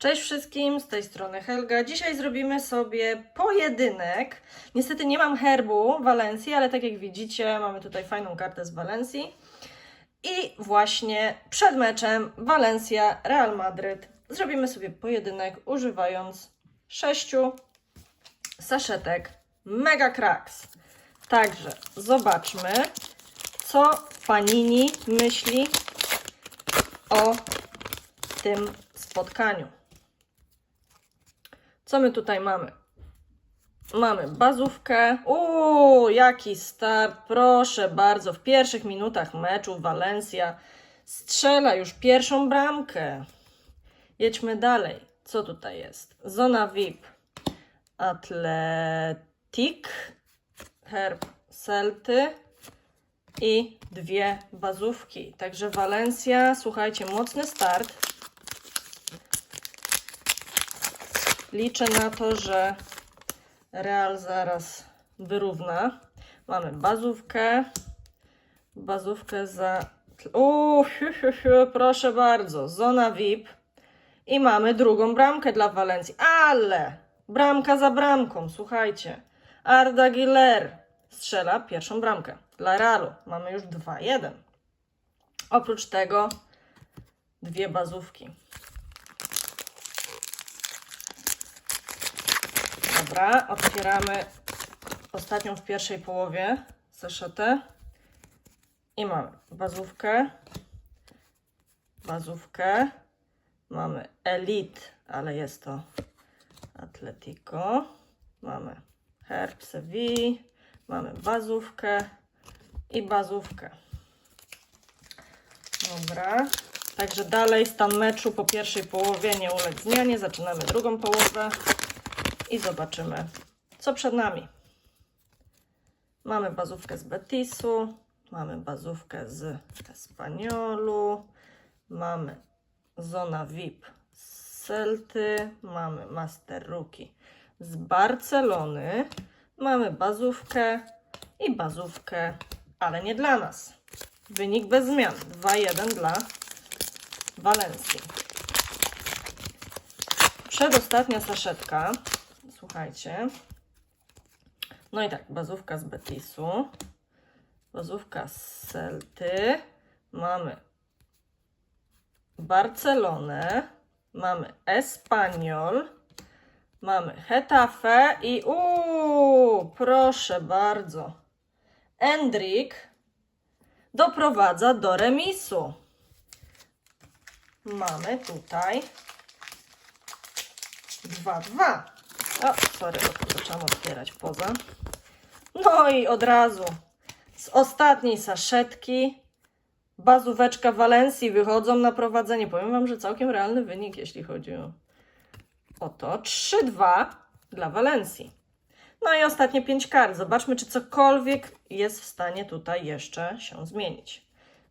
Cześć wszystkim, z tej strony Helga. Dzisiaj zrobimy sobie pojedynek. Niestety nie mam herbu Walencji, ale tak jak widzicie, mamy tutaj fajną kartę z Walencji. I właśnie przed meczem Walencja-Real Madryt zrobimy sobie pojedynek używając sześciu saszetek Mega Cracks. Także zobaczmy, co Panini myśli o tym spotkaniu. Co my tutaj mamy? Mamy bazówkę. Uuu, jaki start. Proszę bardzo. W pierwszych minutach meczu Walencja strzela już pierwszą bramkę. Jedźmy dalej. Co tutaj jest? Zona VIP. Atletik. Herb Celty. I dwie bazówki. Także Walencja, słuchajcie, mocny start. Liczę na to, że Real zaraz wyrówna. Mamy bazówkę. Bazówkę za. Uuu, proszę bardzo. Zona VIP. I mamy drugą bramkę dla Walencji. Ale bramka za bramką, słuchajcie. Arda Giler strzela pierwszą bramkę dla Realu. Mamy już 2-1. Oprócz tego dwie bazówki. Dobra, otwieramy ostatnią w pierwszej połowie saszetę. I mamy bazówkę, bazówkę, mamy Elite, ale jest to Atletico, mamy Herb Seville, mamy bazówkę i bazówkę. Dobra, także dalej stan meczu po pierwszej połowie nie uległ zmianie, zaczynamy drugą połowę i zobaczymy, co przed nami. Mamy bazówkę z Betisu, mamy bazówkę z Espaniolu, mamy Zona VIP z Celty, mamy Master Rookie z Barcelony, mamy bazówkę i bazówkę, ale nie dla nas. Wynik bez zmian. 2-1 dla Walencji. Przedostatnia saszetka. Słuchajcie. No i tak, bazówka z Betisu, bazówka z Celty, mamy Barcelonę, mamy Espanyol, mamy Hetafe i uuu, proszę bardzo, Endrik doprowadza do remisu. Mamy tutaj 2-2. O, sorry, to zaczęłam otwierać poza. No i od razu z ostatniej saszetki bazóweczka Walencji wychodzą na prowadzenie. Powiem Wam, że całkiem realny wynik, jeśli chodzi o, o to. 3-2 dla Walencji. No i ostatnie 5 kart. Zobaczmy, czy cokolwiek jest w stanie tutaj jeszcze się zmienić.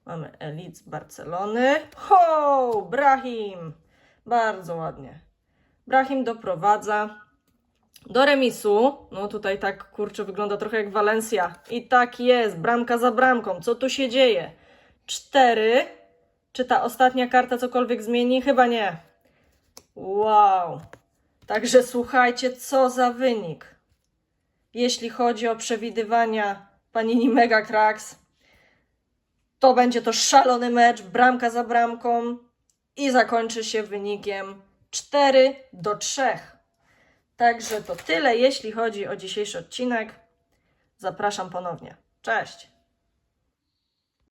Mamy Elite z Barcelony. Ho! Brahim! Bardzo ładnie. Brahim doprowadza do remisu. No tutaj tak kurczę wygląda trochę jak Walencja. I tak jest, bramka za bramką. Co tu się dzieje? Cztery. Czy ta ostatnia karta cokolwiek zmieni? Chyba nie. Wow. Także słuchajcie, co za wynik. Jeśli chodzi o przewidywania Panini Mega Cracks, to będzie to szalony mecz, bramka za bramką i zakończy się wynikiem 4 do 3. Także to tyle, jeśli chodzi o dzisiejszy odcinek. Zapraszam ponownie. Cześć!